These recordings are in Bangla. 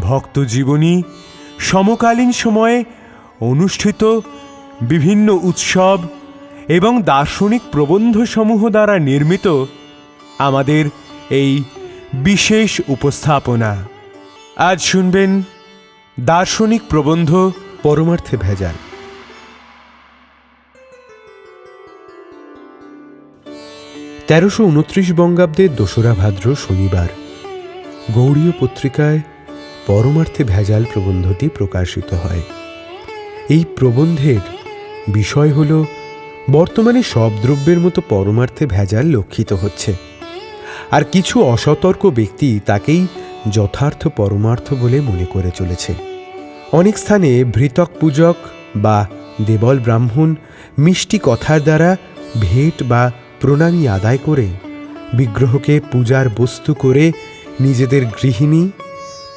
ভক্তজীবনী সমকালীন সময়ে অনুষ্ঠিত বিভিন্ন উৎসব এবং দার্শনিক প্রবন্ধসমূহ দ্বারা নির্মিত আমাদের এই বিশেষ উপস্থাপনা। আজ শুনবেন দার্শনিক প্রবন্ধ পরমার্থে ভেজাল। তেরোশো উনত্রিশ বঙ্গাব্দের দোসরা ভাদ্র শনিবার। গৌড়ীয় পত্রিকায় পরমার্থে ভেজাল প্রবন্ধটি প্রকাশিত হয়। এই প্রবন্ধের বিষয় হল, বর্তমানে সব দ্রব্যের মতো পরমার্থে ভেজাল লক্ষিত হচ্ছে। আর কিছু অসতর্ক ব্যক্তি তাকেই যথার্থ পরমার্থ বলে মনে করে চলেছে। অনেক স্থানে ভৃতক পূজক বা দেবল ব্রাহ্মণ মিষ্টি কথার দ্বারা ভেট বা প্রণামী আদায় করে বিগ্রহকে পূজার বস্তু করে নিজেদের গৃহিণী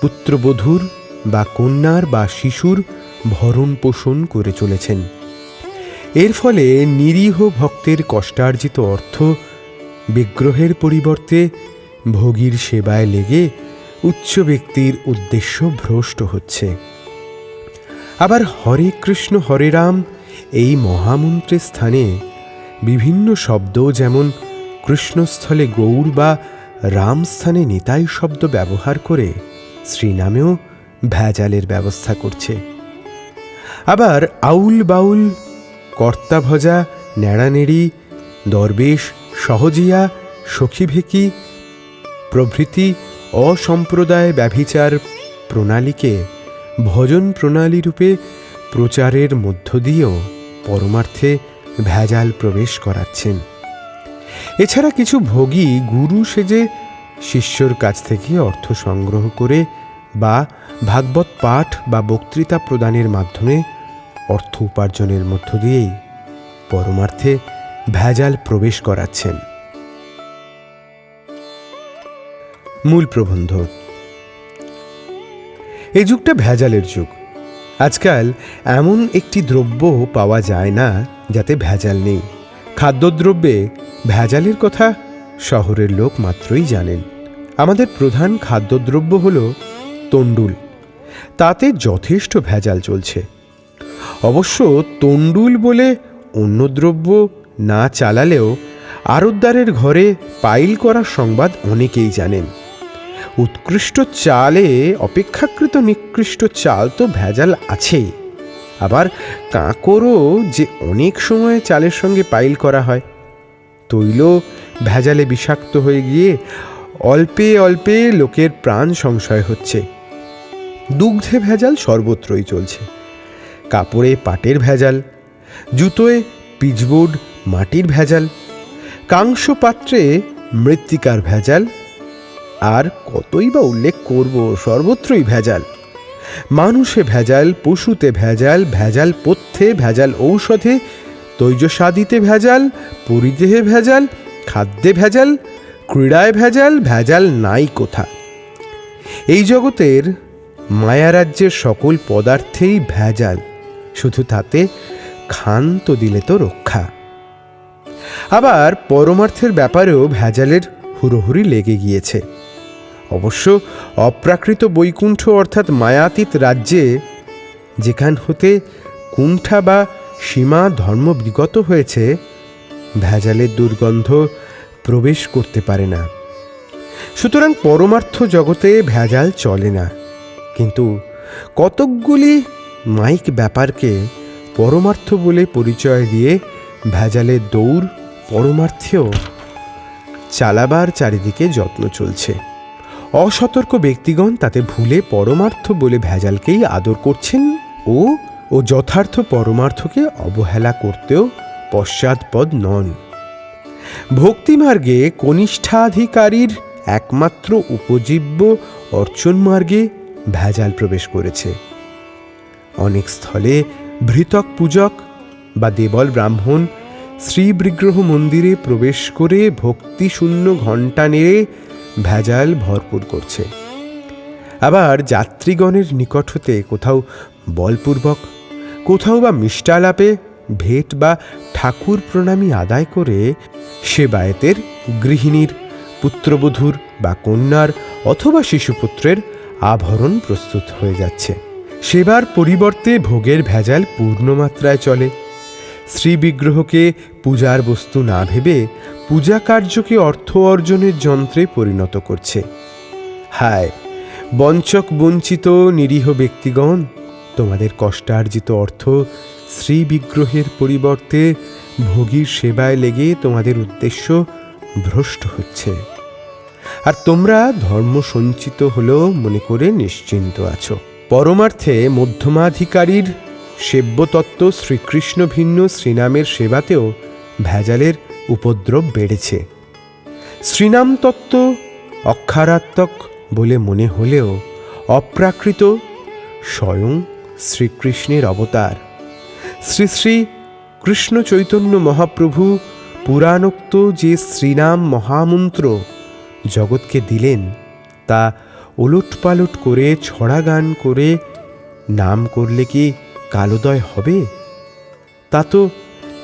পুত্রবধূর বা কন্যার বা শিশুর ভরণ পোষণ করে চলেছেন। এর ফলে নিরীহ ভক্তের কষ্টার্জিত অর্থ বিগ্রহের পরিবর্তে ভোগীর সেবায় লেগে উচ্চ ব্যক্তির উদ্দেশ্য ভ্রষ্ট হচ্ছে। আবার হরে কৃষ্ণ, হরে রাম এই মহামন্ত্রের স্থানে বিভিন্ন শব্দ যেমন কৃষ্ণস্থলে গৌর বা রামস্থানে নিতাই শব্দ ব্যবহার করে শ্রীনামেও ভেজালের ব্যবস্থা করছে। আবার আউল বাউল কর্তাভজা নেড়ানেড়ি দরবেশ, সহজিয়া, সখী সখীভেকি প্রভৃতি অসম্প্রদায় ব্যভিচার প্রণালীকে ভজন প্রণালী রূপে প্রচারের মধ্য দিয়েও পরমার্থে ভেজাল প্রবেশ করাচ্ছেন। এছাড়া কিছু ভোগী গুরু সেজে শিষ্যর কাছ থেকে অর্থ সংগ্রহ করে বা ভাগবত পাঠ বা বক্তৃতা প্রদানের মাধ্যমে অর্থ উপার্জনের মধ্য দিয়েই পরমার্থে ভেজাল প্রবেশ করাচ্ছেন। মূল প্রবন্ধ। এই যুগটা ভেজালের যুগ। আজকাল এমন একটি দ্রব্য পাওয়া যায় না যাতে ভেজাল নেই। খাদ্যদ্রব্যে ভেজালের কথা শহরের লোক মাত্রই জানেন। আমাদের প্রধান খাদ্যদ্রব্য হল তণ্ডুল। তাতে যথেষ্ট ভেজাল চলছে। অবশ্য তণ্ডুল বলে অন্য দ্রব্য না চালালেও আরতদারের ঘরে পাইল করার সংবাদ অনেকেই জানেন। উৎকৃষ্ট চালে অপেক্ষাকৃত নিকৃষ্ট চাল তো ভেজাল আছেই। আবার কাঁকরও যে অনেক সময় চালের সঙ্গে পাইল করা হয়। তৈল ভেজালে বিষাক্ত হয়ে গিয়ে অল্পে অল্পে লোকের প্রাণ সংশয় হচ্ছে। দুগ্ধে ভেজাল সর্বত্রই চলছে। কাপড়ে পাটের ভেজাল, জুতোয় পিচবোর্ড, মাটির ভেজাল কাংস পাত্রে মৃত্তিকার ভেজাল, আর কতই বা উল্লেখ করব সর্বত্রই ভেজাল। মানুষে ভেজাল, পশুতে ভেজাল ভেজাল পথ্যে ভেজাল ঔষধে তৈজসাদিতে ভেজাল, পরিদেহে ভেজাল, খাদ্যে ভেজাল, ক্রীড়ায় ভেজাল ভেজাল নাই কোথা। এই জগতের মায়ারাজ্যের সকল পদার্থেই ভেজাল, শুধু তাতে ক্ষান্ত দিলে তো রক্ষা। আবার পরমার্থের ব্যাপারেও ভেজালের হুড়োহুড়ি লেগে গিয়েছে। অবশ্য অপ্রাকৃত বৈকুণ্ঠ অর্থাৎ মায়াতীত রাজ্যে যেখান হতে কুণ্ঠা বা সীমা ধর্ম বিগত হয়েছে, ভেজালের দুর্গন্ধ প্রবেশ করতে পারে না। সুতরাং পরমার্থ জগতে ভেজাল চলে না। কিন্তু কতকগুলি মাইক ব্যাপারকে পরমার্থ বলে পরিচয় দিয়ে ভেজালের দৌড় পরমার্থেও চালাবার চারিদিকে যত্ন চলছে। অসতর্ক ব্যক্তিগণ তাতে ভুলে পরমার্থ বলে ভেজালকেই আদর করছেন ও ও যথার্থ পরমার্থকে অবহেলা করতেও পশ্চাৎপদ নন। ভক্তিমার্গে কনিষ্ঠাধিকারীর একমাত্র উপজীব্য অর্চন মার্গে ভেজাল প্রবেশ করেছে। অনেক স্থলে ভৃতক পূজক বা দেবল ব্রাহ্মণ শ্রীবিগ্রহ মন্দিরে প্রবেশ করে ভক্তিশূন্য ঘণ্টা নেড়ে ভেজাল ভরপুর করছে। আবার যাত্রীগণের নিকট হতে কোথাও বলপূর্বক কোথাও বা মিষ্টালাপে, ভেট বা ঠাকুর প্রণামী আদায় করে সেবায়েতের গৃহিণীর, পুত্রবধূর বা কন্যার অথবা শিশুপুত্রের আভরণ প্রস্তুত হয়ে যাচ্ছে। সেবার পরিবর্তে ভোগের ভেজাল পূর্ণমাত্রায় চলে। শ্রীবিগ্রহকে পূজার বস্তু না ভেবে পূজা কার্যকে অর্থ অর্জনের যন্ত্রে পরিণত করছে। হায়, বঞ্চক বঞ্চিত নিরীহ ব্যক্তিগণ! তোমাদের কষ্টার্জিত অর্থ শ্রী বিগ্রহের পরিবর্তে ভোগীর সেবায় লেগে তোমাদের উদ্দেশ্য ভ্রষ্ট হচ্ছে। আর তোমরা ধর্ম সঞ্চিত হলেও মনে করে নিশ্চিন্ত আছো। পরমার্থে মধ্যমাধিকারীর সেব্যতত্ত্ব শ্রীকৃষ্ণ ভিন্ন শ্রীনামের সেবাতেও ভেজালের উপদ্রব বেড়েছে। শ্রীনাম তত্ত্ব অক্ষারাত্মক বলে মনে হলেও অপ্রাকৃত স্বয়ং শ্রীকৃষ্ণের অবতার। শ্রী শ্রী কৃষ্ণ চৈতন্য মহাপ্রভু পুরাণোক্ত যে শ্রীনাম মহামন্ত্র জগৎকে দিলেন, তা ওলটপালট করে ছড়া গান করে নাম করলে কি কালোদয় হবে? তা তো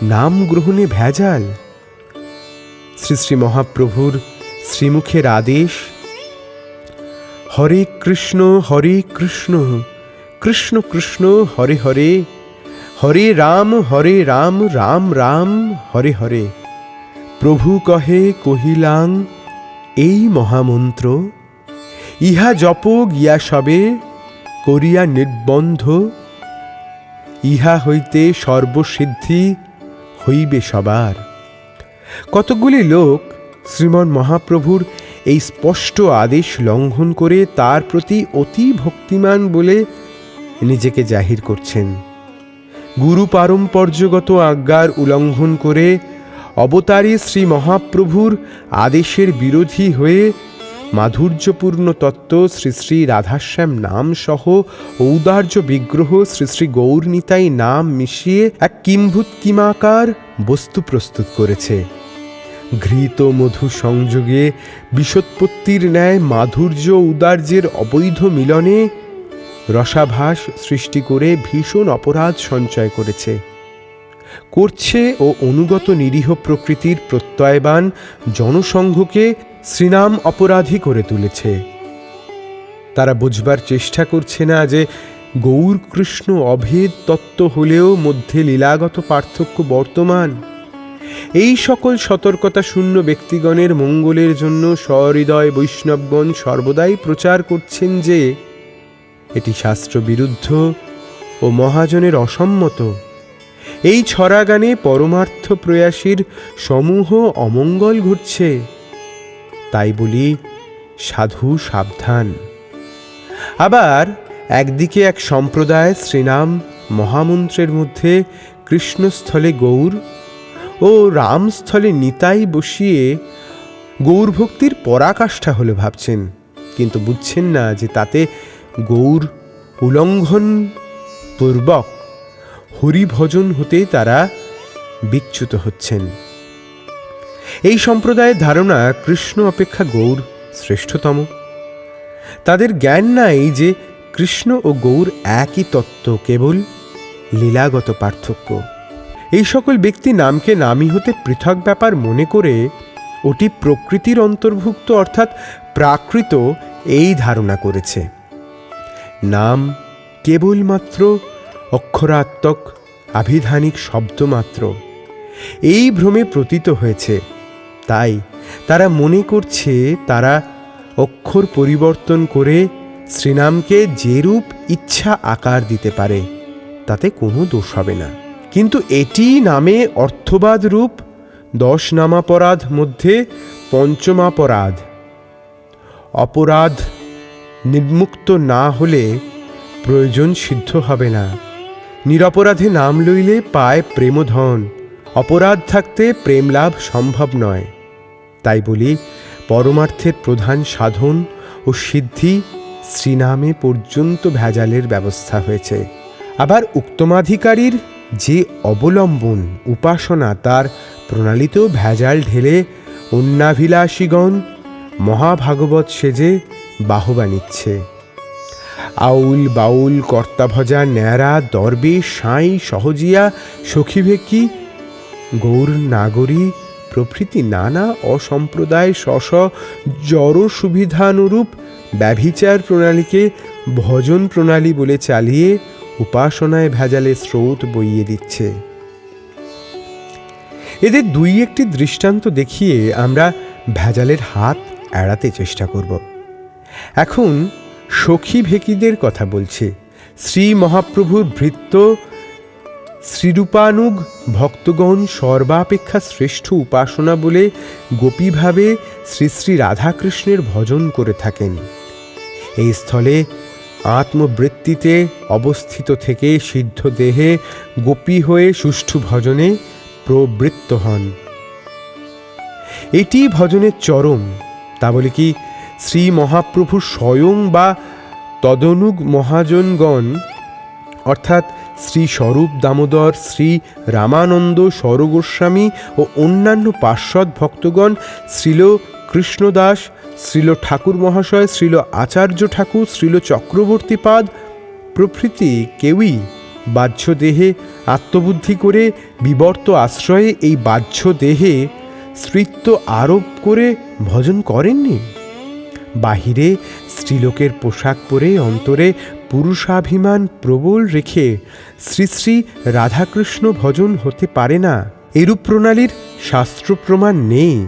নাম গ্রহণে ভেজাল। শ্রী শ্রী মহাপ্রভুর শ্রীমুখের আদেশ, হরে কৃষ্ণ হরে কৃষ্ণ কৃষ্ণ কৃষ্ণ হরে হরে হরে রাম হরে রাম রাম রাম হরে হরে। প্রভু কহে কহিলাং, এই মহামন্ত্র, ইহা জপ গিয়া সবে করিয়া নির্বন্ধ, ইহা হইতে সর্বসিদ্ধি হইবে সবার। কতগুলি লোক শ্রীমন মহাপ্রভুর এই স্পষ্ট আদেশ লঙ্ঘন করে তার প্রতি অতি ভক্তিমান বলে নিজেকে জাহির করছেন। গুরু পারম্পর্যগত আজ্ঞার উল্লঙ্ঘন করে অবতারী শ্রী মহাপ্রভুর আদেশের বিরোধী হয়ে মাধুর্যপূর্ণ তত্ত্ব শ্রী শ্রী রাধাশ্যাম নাম সহ ঔদার্য বিগ্রহ শ্রী শ্রী গৌরনীতাই নাম মিশিয়ে এক কিম্ভূত কিমাকার বস্তু প্রস্তুত করেছে। ঘৃত মধু সংযোগে বিষোৎপত্তির ন্যায় মাধুর্য উদার্যের অবৈধ মিলনে রসাভাস সৃষ্টি করে ভীষণ অপরাধ সঞ্চয় করেছে। করছে ও অনুগত নিরীহ প্রকৃতির প্রত্যয়বান জনসংঘকে শ্রীনাম অপরাধী করে তুলেছে। তারা বুঝবার চেষ্টা করছে না যে গৌর কৃষ্ণ অভেদ তত্ত্ব হলেও মধ্যে লীলাগত পার্থক্য বর্তমান। এই সকল সতর্কতা শূন্য ব্যক্তিগণের মঙ্গলের জন্য সহৃদয় বৈষ্ণবগণ সর্বদাই প্রচার করছেন যে এটি শাস্ত্রবিরুদ্ধ ও মহাজনের অসম্মত। এই ছড়াগানে পরমার্থ প্রয়াসীর সমূহ অমঙ্গল ঘটছে। তাই বলি, সাধু সাবধান। আবার একদিকে এক সম্প্রদায় শ্রীনাম মহামন্ত্রের মধ্যে কৃষ্ণস্থলে গৌর ও রামস্থলে নিতাই বসিয়ে গৌরভক্তির পরাকাষ্ঠা হলে ভাবছেন, কিন্তু বুঝছেন না যে তাতে গৌর উলঙ্ঘন পূর্বক হরিভজন হতে তারা বিচ্যুত হচ্ছেন। এই সম্প্রদায়ের ধারণা কৃষ্ণ অপেক্ষা গৌর শ্রেষ্ঠতম। তাদের জ্ঞান নাই যে কৃষ্ণ ও গৌর একই তত্ত্ব, কেবল লীলাগত পার্থক্য। এই সকল ব্যক্তি নামকে নামই হতে পৃথক ব্যাপার মনে করে ওটি প্রকৃতির অন্তর্ভুক্ত অর্থাৎ প্রাকৃত এই ধারণা করেছে। নাম কেবলমাত্র অক্ষরাত্মক আভিধানিক শব্দমাত্র। এই ভ্রমে প্রতীত হয়েছে। তাই তারা মনে করছে তারা অক্ষর পরিবর্তন করে শ্রীনামকে যেরূপ ইচ্ছা আকার দিতে পারে, তাতে কোনো দোষ হবে না। কিন্তু এটি নামে অর্থবাদ রূপ, দশ নামাপরাধ মধ্যে পঞ্চমাপরাধ, অপরাধ নির্মুক্ত না হলে প্রয়োজন সিদ্ধ হবে না। নিরপরাধে নাম লইলে পায় প্রেমধন, অপরাধ থাকতে প্রেম লাভ সম্ভব নয়। তাই বলি, পরমার্থের প্রধান সাধন ও সিদ্ধি শ্রীনামে পর্যন্ত ভেজালের ব্যবস্থা হয়েছে। আবার উক্তমাধিকারীর যে অবলম্বন উপাসনা, তার প্রণালীতেও ভেজাল ঢেলে অন্যাভিলাষীগণ মহাভাগবত সেজে বাহবা নিচ্ছে। আউল বাউল কর্তাভজা ন্যাড়া দরবে সাঁই সহজিয়া সখীভেকি গৌর নাগরী প্রভৃতি নানা অসম্প্রদায় স্ব জড় সুবিধানুরূপ ব্যভিচার প্রণালীকে ভজন প্রণালী বলে চালিয়ে উপাসনায় ভেজালে স্রোত বইয়ে দিচ্ছে। এদের দুই একটি দৃষ্টান্ত দেখিয়ে আমরা ভেজালের হাত এড়াতে চেষ্টা করব। এখন সখী ভেকিদের কথা বলছে। শ্রী মহাপ্রভুর ভৃত্য শ্রীরূপানুগ ভক্তগণ সর্বাপেক্ষা শ্রেষ্ঠ উপাসনা বলে গোপীভাবে শ্রী শ্রী রাধাকৃষ্ণের ভজন করে থাকেন। এই স্থলে আত্মবৃত্তিতে অবস্থিত থেকে সিদ্ধ দেহে গোপী হয়ে সুষ্ঠু ভজনে প্রবৃত্ত হন। এটি ভজনের চরম, তা বলে কি শ্রী মহাপ্রভু স্বয়ং বা তদনুগ মহাজনগণ, অর্থাৎ শ্রী স্বরূপ দামোদর, শ্রী রামানন্দ স্বরগোস্বামী ও অন্যান্য পার্শ্বদ ভক্তগণ, শ্রীল কৃষ্ণদাস, শ্রীল ঠাকুর মহাশয়, শ্রীল আচার্য ঠাকুর, শ্রীল চক্রবর্তীপাদ প্রভৃতি কেউই বাহ্য দেহে আত্মবুদ্ধি করে বিবর্ত আশ্রয়ে এই বাহ্য দেহে স্ত্রীত্ব আরোপ করে ভজন করেননি। বাহিরে স্ত্রীলোকের পোশাক পরে অন্তরে পুরুষাভিমান প্রবল রেখে শ্রী শ্রী রাধাকৃষ্ণ ভজন হতে পারে না। এরূপ প্রণালীর শাস্ত্র প্রমাণ নেই।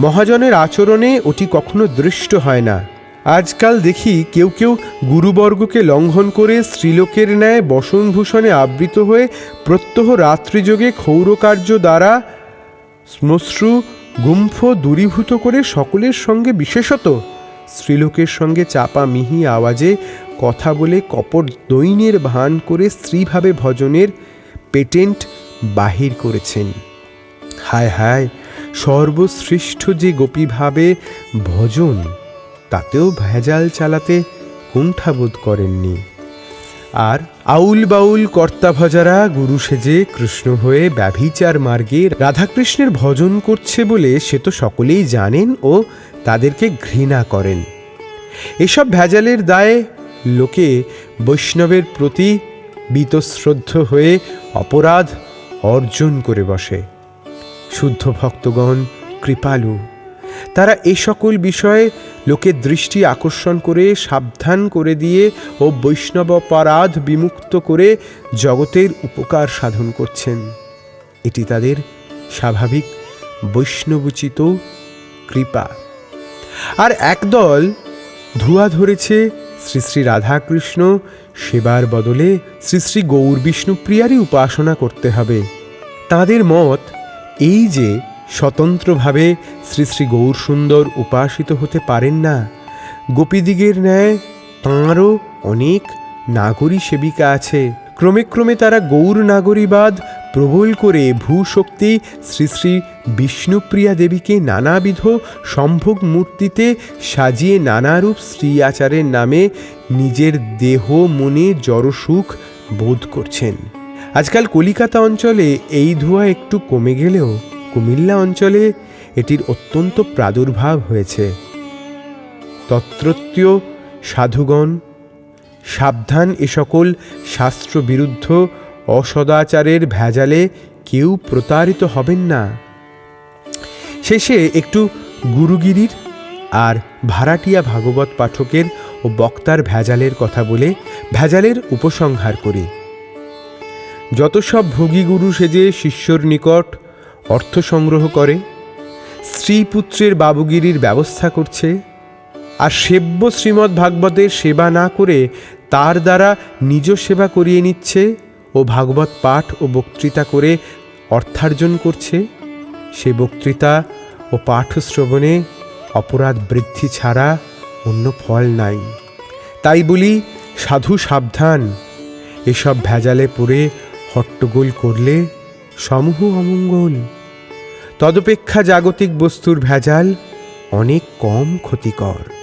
মহাজনের আচরণে ওটি কখনো দৃষ্ট হয় না। আজকাল দেখি কেউ কেউ গুরুবর্গকে লঙ্ঘন করে স্ত্রীলোকের ন্যায় বসনভূষণে আবৃত হয়ে প্রত্যহ রাত্রিযোগে ক্ষৌরকার্য দ্বারা শ্মশ্রু গুম্ফ দূরীভূত করে সকলের সঙ্গে বিশেষত স্ত্রীলোকের সঙ্গে চাপা মিহি আওয়াজে কথা বলে কপট দৈনের ভান করে স্ত্রীভাবে ভজনের পেটেন্ট বাহির করেছেন। হায় হায়, সর্বশ্রেষ্ঠ যে গোপীভাবে ভজন, তাতেও ভেজাল চালাতে কুণ্ঠাবোধ করেননি। আর আউল বাউল কর্তাভজারা গুরু সেজে কৃষ্ণ হয়ে ব্যভিচার মার্গে রাধাকৃষ্ণের ভজন করছে বলে সে তো সকলেই জানেন ও তাদেরকে ঘৃণা করেন। এসব ভেজালের দায়ে লোকে বৈষ্ণবের প্রতি বীতশ্রদ্ধ হয়ে অপরাধ অর্জন করে বসে। শুদ্ধ ভক্তগণ, কৃপালু। তারা এ সকল বিষয়ে লোকের দৃষ্টি আকর্ষণ করে, সাবধান করে দিয়ে ও বৈষ্ণব অপরাধ বিমুক্ত করে জগতের উপকার সাধন করছেন। এটি তাদের স্বাভাবিক বৈষ্ণবোচিত কৃপা। আর একদল ধুয়া ধরেছে শ্রী শ্রী রাধাকৃষ্ণ, সেবার বদলে শ্রী শ্রী গৌর বিষ্ণুপ্রিয়ারই উপাসনা করতে হবে। তাদের মত এই যে স্বতন্ত্রভাবে শ্রী শ্রী গৌর সুন্দর উপাসিত হতে পারেন না। গোপীদিগের ন্যায় তাঁরও অনেক নাগরী সেবিকা আছে। ক্রমে ক্রমে তারা গৌর নাগরীবাদ প্রবল করে ভূশক্তি শ্রী শ্রী বিষ্ণুপ্রিয়া দেবীকে নানাবিধ সম্ভোগ মূর্তিতে সাজিয়ে নানারূপ শ্রী আচারের নামে নিজের দেহ, মনে জড়সুখ বোধ করছেন। আজকাল কলিকাতা অঞ্চলে এই ধোঁয়া একটু কমে গেলেও কুমিল্লা অঞ্চলে এটির অত্যন্ত প্রাদুর্ভাব হয়েছে। তত্রত্য সাধুগণ, সাবধান এ সকল শাস্ত্রবিরুদ্ধ অসদাচারের ভেজালে কেউ প্রতারিত হবেন না। শেষে একটু গুরুগিরির আর ভাড়াটিয়া ভাগবত পাঠকের ও বক্তার ভেজালের কথা বলে ভেজালের উপসংহার করি। যত সব ভোগী গুরু সেজে শিষ্যর নিকট অর্থ সংগ্রহ করে স্ত্রী পুত্রের বাবুগিরির ব্যবস্থা করছে, আর সেব্য শ্রীমৎ ভাগবতের সেবা না করে তার দ্বারা নিজ সেবা করিয়ে নিচ্ছে ও ভাগবত পাঠ ও বক্তৃতা করে অর্থার্জন করছে, সে বক্তৃতা ও পাঠ শ্রবণে অপরাধ বৃদ্ধি ছাড়া অন্য ফল নাই। তাই বলি, সাধু সাবধান, এসব ভেজালে পড়ে হট্টগোল করলে সমূহ অমঙ্গল। তদপেক্ষা জাগতিক বস্তুর ভেজাল অনেক কম ক্ষতিকর।